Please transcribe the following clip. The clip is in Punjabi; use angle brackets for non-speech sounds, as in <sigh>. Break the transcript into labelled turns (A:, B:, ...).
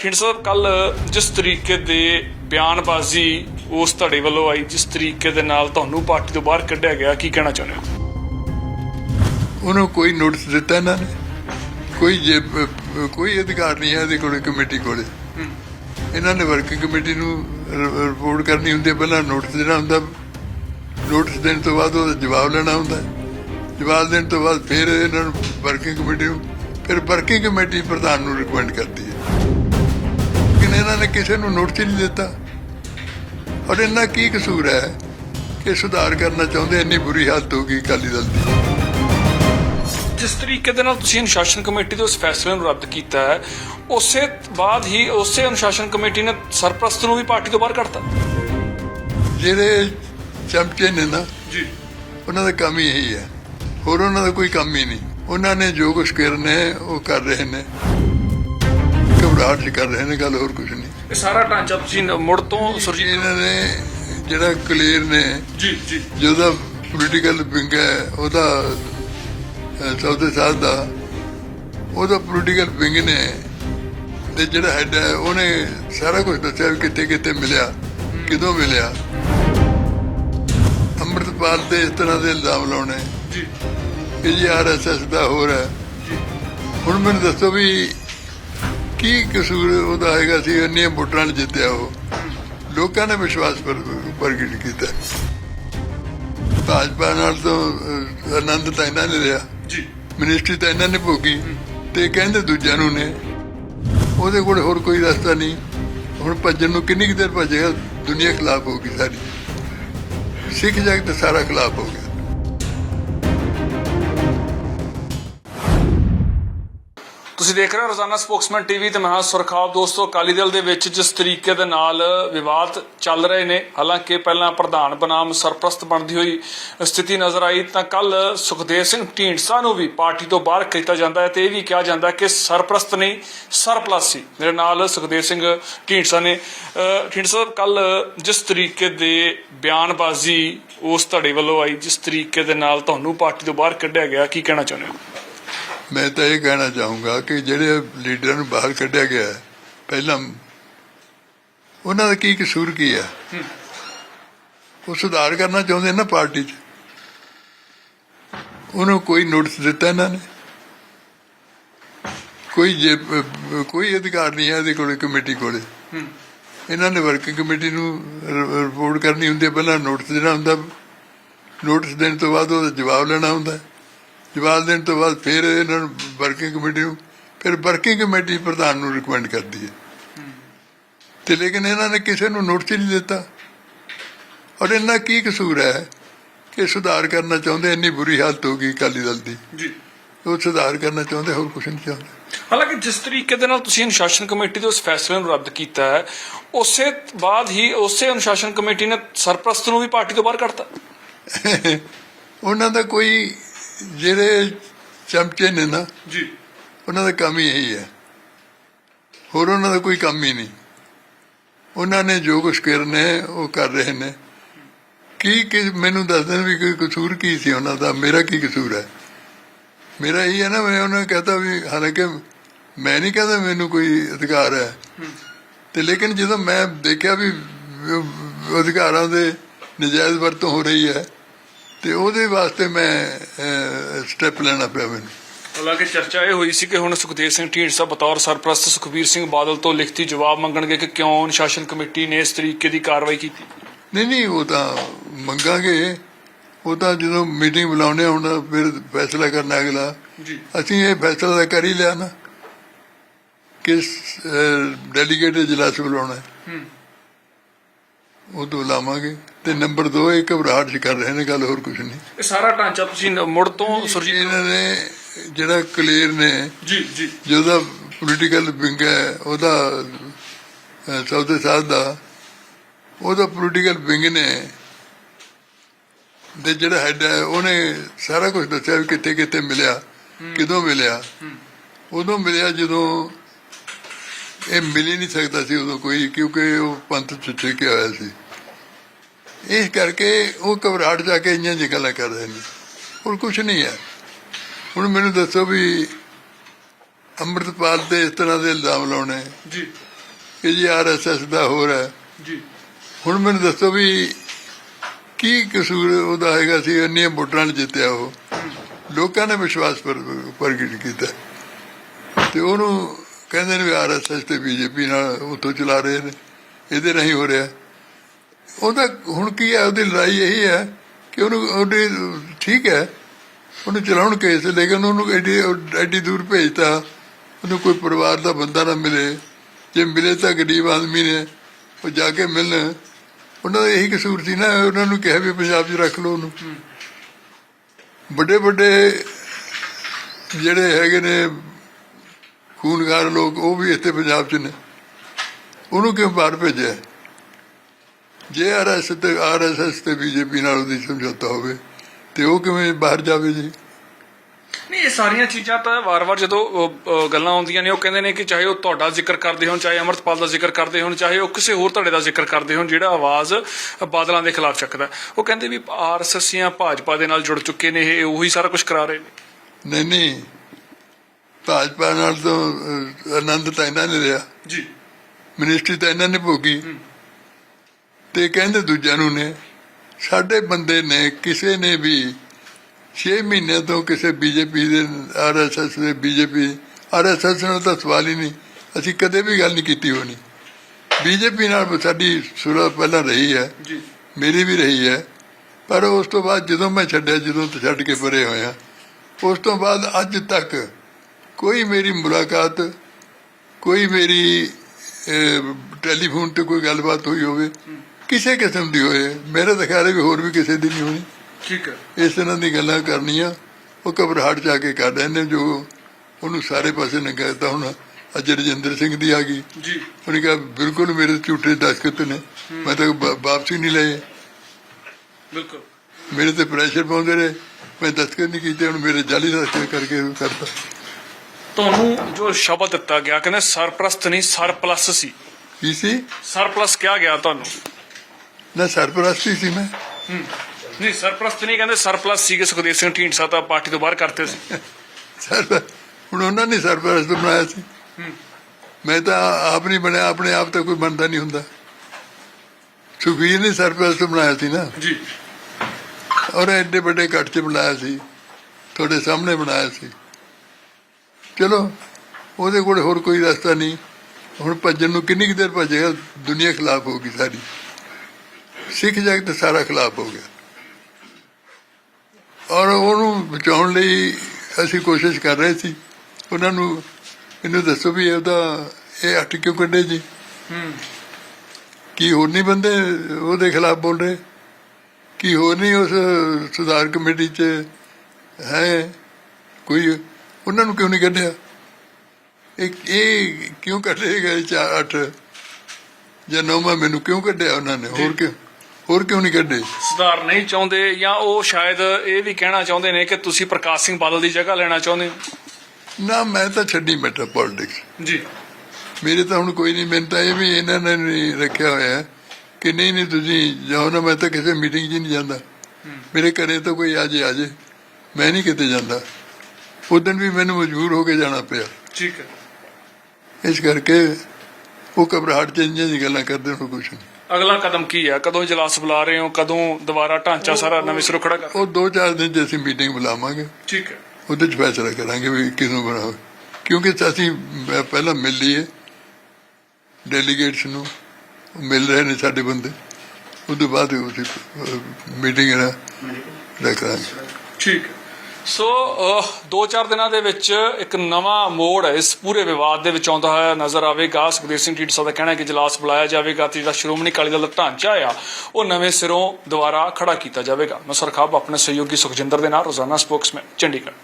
A: ਖਿੰਡ ਸਾਹਿਬ, ਕੱਲ ਜਿਸ ਤਰੀਕੇ ਦੇ ਬਿਆਨਬਾਜ਼ੀ ਉਸ ਧੜੇ ਵੱਲੋਂ ਆਈ, ਜਿਸ ਤਰੀਕੇ ਦੇ ਨਾਲ ਤੁਹਾਨੂੰ ਪਾਰਟੀ ਤੋਂ ਬਾਹਰ ਕੱਢਿਆ ਗਿਆ, ਕੀ ਕਹਿਣਾ ਚਾਹੁੰਦੇ ਹੋ?
B: ਉਹਨੂੰ ਕੋਈ ਨੋਟਿਸ ਦਿੱਤਾ ਇਹਨਾਂ ਨੇ? ਕੋਈ ਜੇ, ਕੋਈ ਅਧਿਕਾਰ ਨਹੀਂ ਹੈ ਇਹਦੇ ਕੋਲ, ਕਮੇਟੀ ਕੋਲ। ਇਹਨਾਂ ਨੇ ਵਰਕਿੰਗ ਕਮੇਟੀ ਨੂੰ ਰਿਪੋਰਟ ਕਰਨੀ ਹੁੰਦੀ ਹੈ, ਪਹਿਲਾਂ ਨੋਟਿਸ ਦੇਣਾ ਹੁੰਦਾ। ਨੋਟਿਸ ਦੇਣ ਤੋਂ ਬਾਅਦ ਉਹਦਾ ਜਵਾਬ ਲੈਣਾ ਹੁੰਦਾ। ਜਵਾਬ ਦੇਣ ਤੋਂ ਬਾਅਦ ਫਿਰ ਇਹਨਾਂ ਨੂੰ ਵਰਕਿੰਗ ਕਮੇਟੀ ਨੂੰ, ਫਿਰ ਵਰਕਿੰਗ ਕਮੇਟੀ ਪ੍ਰਧਾਨ ਨੂੰ ਰਿਕਮੈਂਡ ਕਰਦੀ ਇਹਨਾਂ ਨੇ ਕਿਸੇ ਨੂੰ ਨੋਟਿਸ ਨਹੀਂ ਦਿੱਤਾ। ਔਰ ਇਹਨਾਂ ਕੀ ਕਸੂਰ ਹੈ ਕਿ ਸੁਧਾਰ ਕਰਨਾ ਚਾਹੁੰਦੇ ਇੰਨੀ ਬੁਰੀ ਹਾਲਤ ਹੋ ਗਈ ਅਕਾਲੀ ਦਲ ਦੀ।
A: ਜਿਸ ਤਰੀਕੇ ਦੇ ਨਾਲ ਤੁਸੀਂ ਅਨੁਸ਼ਾਸਨ ਕਮੇਟੀ ਦੇ ਉਸ ਫੈਸਲੇ ਨੂੰ ਰੱਦ ਕੀਤਾ ਹੈ ਉਸੇ ਬਾਅਦ ਹੀ ਉਸੇ ਅਨੁਸ਼ਾਸਨ ਕਮੇਟੀ ਨੇ ਸਰਪ੍ਰਸਤ ਨੂੰ ਵੀ ਪਾਰਟੀ ਤੋਂ ਬਾਹਰ ਕੱਢਤਾ।
B: ਜਿਹੜੇ ਚਮਚੇ ਨੇ ਨਾ
A: ਜੀ।
B: ਉਹਨਾਂ ਦਾ ਕੰਮ ਹੀ ਇਹੀ ਹੈ। ਹੋਰ ਉਹਨਾਂ ਦਾ ਕੋਈ ਕੰਮ ਹੀ ਨਹੀਂ। ਉਹਨਾਂ ਨੇ ਜੋ ਕੁਛ ਕਰਨਾ ਉਹ ਕਰ ਰਹੇ ਨੇ। ਘਬਰਾਹਟ ਚ ਕਰ ਰਹੇ ਨੇ ਗੱਲ ਹੋਰ ਕੁਝ ਨਹੀਂ।
A: ਇਹ ਸਾਰਾ ਢਾਂਚਾ ਤੁਸੀਂ ਮੁੜ ਤੋਂ ਸੁਰਜੀਤ
B: ਇਹਨਾਂ ਨੇ ਜਿਹੜਾ ਕਲੀਅਰ ਨੇ
A: ਜੀ ਜੀ।
B: ਜਿਹਦਾ ਪੋਲੀਟੀਕਲ ਵਿੰਗ ਹੈ ਉਹਦਾ ਚੌਥੇ ਸਾਲ ਦਾ ਉਹਦਾ ਪੋਲੀਟੀਕਲ ਵਿੰਗ ਨੇ ਤੇ ਜਿਹੜਾ ਹੈਡ ਹੈ ਉਹਨੇ ਸਾਰਾ ਕੁਝ ਦੱਸਿਆ ਕਿੱਥੇ ਕਿੱਥੇ ਮਿਲਿਆ ਕਿਦੋਂ ਮਿਲਿਆ। ਅੰਮ੍ਰਿਤਪਾਲ ਤੇ ਇਸ ਤਰ੍ਹਾਂ ਦੇ ਇਲਜ਼ਾਮ ਲਾਉਣੇ।
A: ਜੀ।
B: ਕਿ ਜੀ ਆਰਐਸਐਸ ਦਾ ਹੋਰ ਹੈ। ਹੁਣ ਮੈਨੂੰ ਦੱਸੋ ਵੀ ਕੀ ਕਸੂਰ ਉਹਦਾ ਹੈਗਾ ਸੀ? ਇੰਨੀਆਂ ਵੋਟਾਂ ਨਾਲ ਜਿੱਤਿਆ ਉਹ। ਲੋਕਾਂ ਨੇ ਵਿਸ਼ਵਾਸ ਪਰ ਪ੍ਰਗਟ ਕੀਤਾ। ਭਾਜਪਾ ਨਾਲ ਤਾਂ ਆਨੰਦ ਤਾਂ ਇਹਨਾਂ ਨੇ ਲਿਆ।
A: ਜੀ।
B: ਮਿਨਿਸਟਰੀ ਤਾਂ ਇਹਨਾਂ ਨੇ ਭੋਗੀ। ਤੇ ਕਹਿੰਦੇ ਦੂਜਿਆਂ ਨੂੰ ਨੇ ਉਹਦੇ ਕੋਲ ਹੋਰ ਕੋਈ ਰਸਤਾ ਨਹੀਂ। ਹੁਣ ਭੱਜਣ ਨੂੰ ਕਿੰਨੀ ਕੁ ਦੇਰ ਭੱਜੇਗਾ? ਦੁਨੀਆ ਖਿਲਾਫ ਹੋ ਗਈ ਸਾਰੀ। ਸਿੱਖ ਜਗਤ ਸਾਰਾ ਖਿਲਾਫ ਹੋ ਗਿਆ
A: ਤੁਸੀਂ ਦੇਖ ਰਹੇ ਹੋ ਰੋਜ਼ਾਨਾ ਸਪੋਕਸਮੈਨ ਟੀਵੀ ਤੇ ਮੈਂ ਸੁਰਖਾਬ ਦੋਸਤੋ, ਅਕਾਲੀ ਦਲ ਦੇ ਵਿੱਚ ਜਿਸ ਤਰੀਕੇ ਦੇ ਨਾਲ ਵਿਵਾਦ ਚੱਲ ਰਹੇ ਨੇ, ਹਾਲਾਂਕਿ ਪਹਿਲਾਂ ਪ੍ਰਧਾਨ ਬਨਾਮ ਸਰਪ੍ਰਸਤ ਬਣਦੀ ਹੋਈ ਸਥਿਤੀ ਨਜ਼ਰ ਆਈ, ਤਾਂ ਕੱਲ ਸੁਖਦੇਵ ਸਿੰਘ ਢੀਂਡਸਾ ਨੂੰ ਵੀ ਪਾਰਟੀ ਤੋਂ ਬਾਹਰ ਕੀਤਾ ਜਾਂਦਾ ਹੈ ਤੇ ਇਹ ਵੀ ਕਿਹਾ ਜਾਂਦਾ ਹੈ ਕਿ ਸਰਪ੍ਰਸਤ ਨਹੀਂ ਸਰਪਲਸ ਸੀ ਮੇਰੇ ਨਾਲ ਸੁਖਦੇਵ ਸਿੰਘ ਢੀਂਡਸਾ ਨੇ। ਢੀਂਡਸਾ ਸਾਹਿਬ ਕੱਲ ਜਿਸ ਤਰੀਕੇ ਦੇ ਬਿਆਨਬਾਜ਼ੀ ਉਸ ਧੜੇ ਵੱਲੋਂ ਆਈ, ਜਿਸ ਤਰੀਕੇ ਦੇ ਨਾਲ ਤੁਹਾਨੂੰ ਪਾਰਟੀ ਤੋਂ ਬਾਹਰ ਕੱਢਿਆ ਗਿਆ, ਕੀ ਕਹਿਣਾ ਚਾਹੁੰਦੇ ਹੋ?
B: ਮੈਂ ਤਾਂ ਇਹ ਕਹਿਣਾ ਚਾਹੂੰਗਾ ਕਿ ਜਿਹੜੇ ਲੀਡਰਾਂ ਨੂੰ ਬਾਹਰ ਕੱਢਿਆ ਗਿਆ ਪਹਿਲਾਂ ਉਹਨਾਂ ਦਾ ਕੀ ਕਸੂਰ ਕੀ ਹੈ? ਉਹ ਸੁਧਾਰ ਕਰਨਾ ਚਾਹੁੰਦੇ ਨਾ ਪਾਰਟੀ 'ਚ। ਉਹਨੂੰ ਕੋਈ ਨੋਟਿਸ ਦਿੱਤਾ ਇਹਨਾਂ ਨੇ? ਕੋਈ ਜੇ ਕੋਈ ਅਧਿਕਾਰ ਨਹੀਂ ਹੈ ਇਹਦੇ ਕੋਲ ਕਮੇਟੀ ਕੋਲੇ। ਇਹਨਾਂ ਨੇ ਵਰਕਿੰਗ ਕਮੇਟੀ ਨੂੰ ਰਿਪੋਰਟ ਕਰਨੀ ਹੁੰਦੀ ਪਹਿਲਾਂ ਨੋਟਿਸ ਦੇਣਾ ਹੁੰਦਾ। ਨੋਟਿਸ ਦੇਣ ਤੋਂ ਬਾਅਦ ਉਹਦਾ ਜਵਾਬ ਲੈਣਾ ਹੁੰਦਾ। ਜਵਾਬ ਦੇਣ ਤੋਂ ਬਾਅਦ ਫਿਰ ਇਹਨਾਂ ਨੂੰ ਵਰਕਿੰਗ ਕਮੇਟੀ ਨੂੰ ਫਿਰ ਵਰਕਿੰਗ ਕਮੇਟੀ ਪ੍ਰਧਾਨ ਨੂੰ ਰਿਕਮੈਂਡ ਕਰਦੀ ਹੈ। ਤੇ ਲੇਕਿਨ ਇਹਨਾਂ ਨੇ ਕਿਸੇ ਨੂੰ ਨੋਟਿਸ ਹੀ ਨਹੀਂ ਦਿੱਤਾ। ਔਰ ਇਹਨਾਂ ਕੀ ਕਸੂਰ ਹੈ ਕਿ ਸੁਧਾਰ ਕਰਨਾ ਚਾਹੁੰਦੇ ਇੰਨੀ ਬੁਰੀ ਹਾਲਤ ਹੋ ਗਈ ਅਕਾਲੀ ਦਲ ਦੀ।
A: ਜੀ।
B: ਉਹ ਸੁਧਾਰ ਕਰਨਾ ਚਾਹੁੰਦੇ ਹੋਰ ਕੁਝ ਨਹੀਂ ਚਾਹੁੰਦੇ।
A: ਹਾਲਾਂਕਿ ਜਿਸ ਤਰੀਕੇ ਦੇ ਨਾਲ ਤੁਸੀਂ ਅਨੁਸ਼ਾਸਨ ਕਮੇਟੀ ਦੇ ਉਸ ਫੈਸਲੇ ਨੂੰ ਰੱਦ ਕੀਤਾ ਹੈ ਉਸੇ ਬਾਅਦ ਹੀ ਉਸੇ ਅਨੁਸ਼ਾਸਨ ਕਮੇਟੀ ਨੇ ਸਰਪ੍ਰਸਤ ਨੂੰ ਵੀ ਪਾਰਟੀ ਤੋਂ ਬਾਹਰ ਕੱਢਤਾ। <laughs>
B: ਉਹਨਾਂ ਦਾ ਕੋਈ ਜਿਹੜੇ ਚਮਚੇ ਨੇ ਨਾ
A: ਜੀ।
B: ਉਹਨਾਂ ਦਾ ਕੰਮ ਹੀ ਇਹੀ ਹੈ। ਹੋਰ ਉਹਨਾਂ ਦਾ ਕੋਈ ਕੰਮ ਹੀ ਨਹੀਂ। ਉਹਨਾਂ ਨੇ ਜੋ ਕੁਝ ਕਰਨਾ ਉਹ ਕਰ ਰਹੇ ਨੇ। ਕੀ ਕਿ ਮੈਨੂੰ ਦੱਸ ਦੇਣ ਵੀ ਕੋਈ ਕਸੂਰ ਕੀ ਸੀ ਉਹਨਾਂ ਦਾ? ਮੇਰਾ ਕੀ ਕਸੂਰ ਹੈ? ਮੇਰਾ ਇਹ ਹੈ ਨਾ ਮੈਂ ਉਹਨਾਂ ਨੂੰ ਕਹਤਾ ਵੀ ਹਾਲਾਂਕਿ ਮੈਂ ਨਹੀਂ ਕਹਿੰਦਾ ਮੈਨੂੰ ਕੋਈ ਅਧਿਕਾਰ ਹੈ। ਤੇ ਲੇਕਿਨ ਜਦੋਂ ਮੈਂ ਦੇਖਿਆ ਵ- ਅਧਿਕਾਰਾਂ ਦੇ ਨਜਾਇਜ਼ ਵਰਤੋਂ ਹੋ ਰਹੀ ਹੈ ਤੇ ਉਹਦੇ ਵਾਸਤੇ ਮੈਂ ਸਟੈਪ ਲੈਣਾ ਪਿਆ ਮੈਨੂੰ।
A: ਹਾਲਾਂਕਿ ਚਰਚਾ ਇਹ ਹੋਈ ਸੀ ਕਿ ਹੁਣ ਸੁਖਦੇਵ ਸਿੰਘ ਢੀਂਡਸਾ ਬਤੌਰ ਸਰਪ੍ਰਸਤ ਸੁਖਬੀਰ ਸਿੰਘ ਬਾਦਲ ਤੋਂ ਲਿਖਤੀ ਜਵਾਬ ਮੰਗਣਗੇ ਕਿ ਕਿਉਂ ਅਨੁਸ਼ਾਸਨ ਕਮੇਟੀ ਨੇ ਇਸ ਤਰੀਕੇ ਦੀ ਕਾਰਵਾਈ ਕੀਤੀ।
B: ਨਹੀਂ ਨਹੀਂ ਉਹ ਤਾਂ ਮੰਗਾਂਗੇ। ਉਹ ਤਾਂ ਜਦੋਂ ਮੀਟਿੰਗ ਬੁਲਾਉਣੇ ਹੁਣ ਫਿਰ ਫੈਸਲਾ ਕਰਨਾ ਅਗਲਾ।
A: ਜੀ।
B: ਅਸੀਂ ਇਹ ਫੈਸਲਾ ਕਰ ਹੀ ਲਿਆ ਨਾ ਕਿ ਡੈਲੀਗੇਟ ਇਜਲਾਸ ਬੁਲਾਉਣਾ ਹੈ। ਉਹ ਤੋਂ ਬੁਲਾਵਾਂਗੇ ਤੇ ਨੰਬਰ 2 ਇਹ ਘਬਰਾਹਟ ਚ ਕਰ ਰਹੇ ਨੇ ਗੱਲ ਹੋਰ ਕੁਝ ਨਹੀਂ।
A: ਇਹ ਸਾਰਾ ਢਾਂਚਾ ਤੁਸੀਂ ਮੁੜ ਤੋਂ ਸੁਰਜੀਤ
B: ਇਹਨਾਂ ਨੇ ਜਿਹੜਾ ਕਲੀਅਰ ਨੇ
A: ਜੀ ਜੀ।
B: ਜਿਹਦਾ ਪੋਲੀਟੀਕਲ ਵਿੰਗ ਹੈ ਉਹਦਾ ਚੌਥੇ ਸਾਲ ਦਾ ਉਹਦਾ ਪੋਲੀਟੀਕਲ ਵਿੰਗ ਨੇ ਤੇ ਜਿਹੜਾ ਹੈਡ ਹੈ ਉਹਨੇ ਸਾਰਾ ਕੁਝ ਦੱਸਿਆ ਕਿੱਥੇ ਕਿੱਥੇ ਮਿਲਿਆ ਕਿਦੋਂ ਮਿਲਿਆ। ਉਦੋਂ ਮਿਲਿਆ ਜਦੋਂ ਇਹ ਮਿਲ ਹੀ ਨਹੀਂ ਸਕਦਾ ਸੀ ਉਦੋਂ ਕੋਈ ਕਿਉਂਕਿ ਉਹ ਪੰਥ ਚ ਛੇਕਿਆ ਹੋਇਆ ਸੀ। ਇਸ ਕਰਕੇ ਉਹ ਘਬਰਾਹਟ ਜਾ ਕੇ ਇੰਨੀਆਂ ਜਿਹੀਆਂ ਗੱਲਾਂ ਕਰ ਰਹੇ ਨੇ। ਹੋਰ ਕੁਝ ਨਹੀਂ ਹੈ। ਹੁਣ ਮੈਨੂੰ ਦੱਸੋ ਵੀ ਅੰਮ੍ਰਿਤਪਾਲ ਤੇ ਇਸ ਤਰ੍ਹਾਂ ਦੇ ਇਲਜ਼ਾਮ ਲਾਉਣੇ।
A: ਜੀ।
B: ਕਿ ਜੀ ਆਰਐਸਐਸ ਦਾ ਹੈ।
A: ਜੀ।
B: ਹੁਣ ਮੈਨੂੰ ਦੱਸੋ ਵੀ ਕੀ ਕਸੂਰ ਉਹਦਾ ਹੈਗਾ ਸੀ ਇੰਨੀਆਂ ਵੋਟਾਂ ਨਾਲ ਜਿੱਤਿਆ ਉਹ। ਲੋਕਾਂ ਨੇ ਵਿਸ਼ਵਾਸ ਪਰ ਪ੍ਰਗਟ ਕੀਤਾ। ਤੇ ਉਹਨੂੰ ਕਹਿੰਦੇ ਨੇ ਵੀ ਆਰਐਸਐਸ ਤੇ ਬੀਜੇਪੀ ਨਾਲ ਉਤੋਂ ਚਲਾ ਰਹੇ ਨੇ ਇਹਦੇ ਨਹੀਂ ਹੋ ਰਿਹਾ। ਉਹਦਾ ਹੁਣ ਕੀ ਹੈ ਉਹਦੀ ਲੜਾਈ ਇਹੀ ਹੈ ਕਿ ਉਹਨੂੰ ਉਹਦੇ ਠੀਕ ਹੈ ਉਹਨੂੰ ਚਲਾਉਣ ਕੇਸ ਲੇਕਿਨ ਉਹਨੂੰ ਐਡੀ ਐਡੀ ਦੂਰ ਭੇਜਤਾ ਉਹਨੂੰ ਕੋਈ ਪਰਿਵਾਰ ਦਾ ਬੰਦਾ ਨਾ ਮਿਲੇ। ਜੇ ਮਿਲੇ ਤਾਂ ਗਰੀਬ ਆਦਮੀ ਨੇ ਉਹ ਜਾ ਕੇ ਮਿਲਣ। ਉਹਨਾਂ ਦਾ ਇਹੀ ਕਸੂਰ ਸੀ ਨਾ ਉਹਨਾਂ ਨੂੰ ਕਿਹਾ ਵੀ ਪੰਜਾਬ 'ਚ ਰੱਖ ਲਓ ਉਹਨੂੰ। ਵੱਡੇ ਵੱਡੇ ਜਿਹੜੇ ਹੈਗੇ ਨੇ ਖੂਨਗਾਰ ਲੋਕ ਉਹ ਵੀ ਇੱਥੇ ਪੰਜਾਬ 'ਚ ਨੇ। ਉਹਨੂੰ ਕਿਉਂ ਬਾਹਰ ਭੇਜਿਆ? ਜੇ ਆਰਐਸ ਤੇ ਆਰਐਸਐਸ ਤੇ ਬੀਜੇਪੀ ਨਾਲ ਉਹਦੀ ਸਮਝੌਤਾ ਹੋਵੇ ਤੇ ਉਹ ਕਿਵੇਂ ਬਾਹਰ ਜਾਵੇ ਜੀ?
A: ਨਹੀਂ ਇਹ ਸਾਰੀਆਂ ਚੀਜ਼ਾਂ ਤਾਂ ਵਾਰ-ਵਾਰ ਜਦੋਂ ਗੱਲਾਂ ਆਉਂਦੀਆਂ ਨੇ ਉਹ ਕਹਿੰਦੇ ਨੇ ਕਿ ਚਾਹੇ ਉਹ ਤੁਹਾਡਾ ਜ਼ਿਕਰ ਕਰਦੇ ਹੋਣ ਚਾਹੇ ਅਮਰਤਪਾਲ ਦਾ ਜ਼ਿਕਰ ਕਰਦੇ ਹੋਣ ਚਾਹੇ ਉਹ ਕਿਸੇ ਹੋਰ ਧੜੇ ਦਾ ਜ਼ਿਕਰ ਕਰਦੇ ਹੋਣ ਜਿਹੜਾ ਆਵਾਜ਼ ਬਾਦਲਾਂ ਦੇ ਖਿਲਾਫ ਚੱਕਦਾ। ਉਹ ਕਹਿੰਦੇ ਵੀ ਆਰਐਸਐਸ ਜਾਂ ਭਾਜਪਾ ਦੇ ਨਾਲ ਜੁੜ ਚੁੱਕੇ ਨੇ ਇਹ ਉਹੀ ਸਾਰਾ ਕੁਝ ਕਰਾ ਰਹੇ ਨੇ।
B: ਨਹੀਂ ਨਹੀਂ। ਭਾਜਪਾ ਨਾਲ ਤਾਂ ਆਨੰਦ ਤਾਂ ਇਹਨਾਂ ਨੇ ਲਿਆ।
A: ਜੀ।
B: ਮਿਨਿਸਟਰੀ ਤਾਂ ਇਹਨਾਂ ਨੇ ਭੋਗੀ। ਤੇ ਕਹਿੰਦੇ ਦੂਜਿਆਂ ਨੂੰ ਨੇ ਸਾਡੇ ਬੰਦੇ ਨੇ ਕਿਸੇ ਨੇ ਵੀ 6 ਮਹੀਨੇ ਤੋਂ ਕਿਸੇ ਬੀਜੇਪੀ ਦੇ ਆਰਐਸਐਸ ਦੇ ਬੀਜੇਪੀ ਆਰਐਸਐਸ ਨਾਲ ਤਾਂ ਸਵਾਲ ਹੀ ਨਹੀਂ। ਅਸੀਂ ਕਦੇ ਵੀ ਗੱਲ ਨਹੀਂ ਕੀਤੀ ਹੋਣੀ। ਬੀਜੇਪੀ ਨਾਲ ਸਾਡੀ ਸੁਲਹ ਪਹਿਲਾਂ ਰਹੀ ਹੈ।
A: ਜੀ।
B: ਮੇਰੀ ਵੀ ਰਹੀ ਹੈ। ਪਰ ਉਸ ਤੋਂ ਬਾਅਦ ਜਦੋਂ ਮੈਂ ਛੱਡਿਆ ਜਦੋਂ ਤੋਂ ਛੱਡ ਕੇ ਪਰੇ ਹੋਇਆ ਉਸ ਤੋਂ ਬਾਅਦ ਅੱਜ ਤੱਕ ਕੋਈ ਮੇਰੀ ਮੁਲਾਕਾਤ ਕੋਈ ਮੇਰੀ ਟੈਲੀਫੋਨ ਤੇ ਕੋਈ ਗੱਲਬਾਤ ਹੋਈ ਹੋਵੇ ਕਿਸੇ ਕਿਸਮ ਦੀ ਹੋਏ। ਮੇਰੇ ਤਾਂ ਖਿਆਲ ਵੀ ਹੋਰ ਵੀ ਕਿਸੇ ਦੀ ਨਹੀਂ ਹੋਣੀ।
A: ਠੀਕ ਹੈ।
B: ਇਸ ਤਰ੍ਹਾਂ ਦੀ ਗੱਲਾਂ ਕਰਨੀਆਂ ਉਹ ਘਬਰਾਹਟ ਜਾ ਕੇ ਕਰ ਰਹੇ ਨੇ ਜੋ ਉਹਨੂੰ ਸਾਰੇ ਪਾਸੇ ਨੰਗਾ ਦਿੱਤਾ। ਹੁਣ ਅੱਜ ਰਜਿੰਦਰ ਸਿੰਘ ਦੀ ਆ ਗਈ।
A: ਜੀ।
B: ਉਹਨੇ ਕਿਹਾ ਬਿਲਕੁਲ ਮੇਰੇ ਝੂਠੇ ਦਸਖਤ ਨੇ। ਮੈਂ ਤਾਂ ਵਾਪਸੀ ਨਹੀਂ ਲਏ।
A: ਬਿਲਕੁਲ।
B: ਮੇਰੇ ਤੇ ਪ੍ਰੈਸ਼ਰ ਪਾਉਂਦੇ ਰਹੇ। ਮੈਂ ਦਸਤਖਤ ਨਹੀਂ ਕੀਤੇ ਹੁਣ ਮੇਰੇ ਜਾਲੀ ਦਸਤਖਤ ਕਰਕੇ ਕਰਤਾ।
A: ਤੁਹਾਨੂੰ ਜੋ ਸ਼ਬਦ ਦਿੱਤਾ ਗਿਆ ਕਹਿੰਦੇ ਸਰਪ੍ਰਸਤ ਨਹੀਂ ਸਰਪਲਸ ਸੀ।
B: ਕੀ ਸੀ?
A: ਸਰਪਲਸ ਕਿਹਾ ਗਿਆ ਤੁਹਾਨੂੰ?
B: ਨਾ ਸਰਪ੍ਰਸਤੀ ਸੀ ਮੈਂ।
A: ਨਹੀਂ ਸਰਪ੍ਰਸਤ ਨਹੀਂ ਕਹਿੰਦੇ ਸਰਪਲਸ ਸੀਗੇ ਸੁਖਦੇਵ ਸਿੰਘ ਢੀਂਡਸਾ ਤਾਂ ਪਾਰਟੀ ਤੋਂ ਬਾਹਰ ਕਰਤੇ ਸੀ।
B: ਸਰ ਹੁਣ ਉਹਨਾਂ ਨੇ ਸਰਪ੍ਰਸਤ ਬਣਾਇਆ ਸੀ। ਮੈਂ ਤਾਂ ਆਪ ਨਹੀਂ ਬਣਿਆ ਆਪਣੇ ਆਪ ਤਾਂ ਕੋਈ ਬਣਦਾ ਨਹੀਂ ਹੁੰਦਾ। ਸੁਖਬੀਰ ਨੇ ਸਰਪ੍ਰਸਤ ਬਣਾਇਆ ਸੀ ਨਾ।
A: ਜੀ।
B: ਔਰ ਐਡੇ ਵੱਡੇ ਇਕੱਠ 'ਚ ਬਣਾਇਆ ਸੀ। ਤੁਹਾਡੇ ਸਾਹਮਣੇ ਬਣਾਇਆ ਸੀ। ਚਲੋ ਉਹਦੇ ਕੋਲ ਹੋਰ ਕੋਈ ਰਸਤਾ ਨਹੀਂ। ਹੁਣ ਭੱਜਣ ਨੂੰ ਕਿੰਨੀ ਕੁ ਦੇਰ ਭੱਜੇਗਾ? ਦੁਨੀਆ ਖਿਲਾਫ ਹੋ ਗਈ ਸਾਰੀ। ਸਿੱਖ ਜਗਤ ਸਾਰਾ ਖਿਲਾਫ ਹੋ ਗਿਆ। ਔਰ ਉਹਨੂੰ ਬਚਾਉਣ ਲਈ ਅਸੀਂ ਕੋਸ਼ਿਸ਼ ਕਰ ਰਹੇ ਸੀ। ਉਹਨਾਂ ਨੂੰ ਇਹਨੂੰ ਦੱਸੋ ਵੀ ਇਹਦਾ ਇਹ ਅੱਟ ਕਿਉਂ ਕੱਢੇ ਜੀ? ਕੀ ਹੋਰ ਨਹੀਂ ਬੰਦੇ ਉਹਦੇ ਖਿਲਾਫ ਬੋਲ ਰਹੇ? ਕੀ ਹੋਰ ਨਹੀਂ ਉਸ ਸੁਧਾਰ ਕਮੇਟੀ 'ਚ ਹੈ? ਕੋਈ ਉਹਨਾਂ ਨੂੰ ਕਿਉਂ ਨਹੀਂ ਕੱਢਿਆ ਇਹ ਇਹ ਕਿਉਂ ਕੱਢੇ ਗਏ ਚਾਰ ਅੱਠ? ਜਾਂ ਨੌਵਾਂ ਮੈਨੂੰ ਕਿਉਂ ਕੱਢਿਆ ਉਹਨਾਂ ਨੇ? ਹੋਰ ਕਿਉਂ ਹੋਰ ਕਿਉਂ ਨਹੀਂ ਕੱਢੇ?
A: ਸੁਧਾਰ ਨਹੀਂ ਚਾਹੁੰਦੇ ਜਾਂ ਉਹ ਸ਼ਾਇਦ ਇਹ ਵੀ ਕਹਿਣਾ ਚਾਹੁੰਦੇ ਨੇ ਕਿ ਤੁਸੀਂ ਪ੍ਰਕਾਸ਼ ਸਿੰਘ ਬਾਦਲ ਦੀ ਜਗ੍ਹਾ ਲੈਣਾ ਚਾਹੁੰਦੇ ਹੋ?
B: ਨਾ ਮੈਂ ਤਾਂ ਛੱਡੀ ਬੈਠਾ ਪੋਲਿਟਿਕਸ।
A: ਜੀ।
B: ਮੇਰੇ ਤਾਂ ਹੁਣ ਕੋਈ ਨਹੀਂ ਮੈਨੂੰ ਤਾਂ ਇਹ ਵੀ ਇਹਨਾਂ ਨੇ ਨਹੀਂ ਰੱਖਿਆ ਹੋਇਆ ਕਿ ਨਹੀਂ ਨਹੀਂ ਤੁਸੀਂ ਜਾਓ ਨਾ ਮੈਂ ਤਾਂ ਕਿਸੇ ਮੀਟਿੰਗ 'ਚ ਨਹੀਂ ਜਾਂਦਾ। ਮੇਰੇ ਘਰੇ ਤਾਂ ਕੋਈ ਆ ਜੇ ਆ ਜੇ। ਮੈਂ ਨਹੀਂ ਕਿਤੇ ਜਾਂਦਾ। ਉਦੋਂ ਵੀ ਮੈਨੂੰ ਮਜਬੂਰ ਹੋ ਕੇ ਜਾਣਾ ਪਿਆ।
A: ਠੀਕ ਹੈ।
B: ਇਸ ਕਰਕੇ ਉਹ ਘਬਰਾਹਟ ਚ ਇੰਨੀਆਂ ਦੀ ਗੱਲਾਂ ਕਰਦੇ ਹੁਣ ਕੁਛ ਨਹੀਂ।
A: ਅਗਲਾ ਕਦਮ ਕੀ ਹੈ? ਕਦੋਂ ਇਜਲਾਸ ਬੁਲਾ ਰਹੇ ਹੋ? ਕਦੋਂ ਦੁਬਾਰਾ ਢਾਂਚਾ ਸਾਰਾ ਨਵੇਂ ਸਿਰੋਂ ਖੜਾ ਕਰ
B: ਉਹ ਦੋ ਚਾਰ ਦਿਨ 'ਚ ਅਸੀਂ ਮੀਟਿੰਗ ਬੁਲਾਵਾਂਗੇ।
A: ਠੀਕ ਹੈ।
B: ਉਹਦੇ 'ਚ ਫੈਸਲਾ ਕਰਾਂਗੇ ਵੀ ਕਿਹਨੂੰ ਬਣਾਓ ਕਿਉਂਕਿ ਅਸੀਂ ਪਹਿਲਾਂ ਮਿਲ ਲਈਏ। ਡੈਲੀਗੇਟਸ ਨੂੰ ਮਿਲ ਰਹੇ ਨੇ ਸਾਡੇ ਬੰਦੇ। ਉਹਦੇ ਬਾਅਦ ਅਸੀਂ ਮੀਟਿੰਗ ਰੱਖਾਂਗੇ
A: ਠੀਕ ਹੈ। ਸੋ ਦੋ ਚਾਰ ਦਿਨਾਂ ਦੇ ਵਿੱਚ ਇੱਕ ਨਵਾਂ ਮੋੜ ਇਸ ਪੂਰੇ ਵਿਵਾਦ ਦੇ ਵਿੱਚ ਆਉਂਦਾ ਹੋਇਆ ਨਜ਼ਰ ਆਵੇਗਾ। ਸੁਖਦੇਵ ਸਿੰਘ ਢੀਂਡਸਾ ਦਾ ਕਹਿਣਾ ਹੈ ਕਿ ਇਜਲਾਸ ਬੁਲਾਇਆ ਜਾਵੇਗਾ ਤੇ ਜਿਹੜਾ ਸ਼੍ਰੋਮਣੀ ਅਕਾਲੀ ਦਲ ਦਾ ਢਾਂਚਾ ਆ, ਉਹ ਨਵੇਂ ਸਿਰੋਂ ਦੁਬਾਰਾ ਖੜਾ ਕੀਤਾ ਜਾਵੇਗਾ। ਮੈਂ ਸਰਖਾਬ ਆਪਣੇ ਸਹਿਯੋਗੀ ਸੁਖਜਿੰਦਰ ਦੇ ਨਾਲ ਰੋਜ਼ਾਨਾ ਸਪੋਕਸਮੈਨ, ਚੰਡੀਗੜ੍ਹ।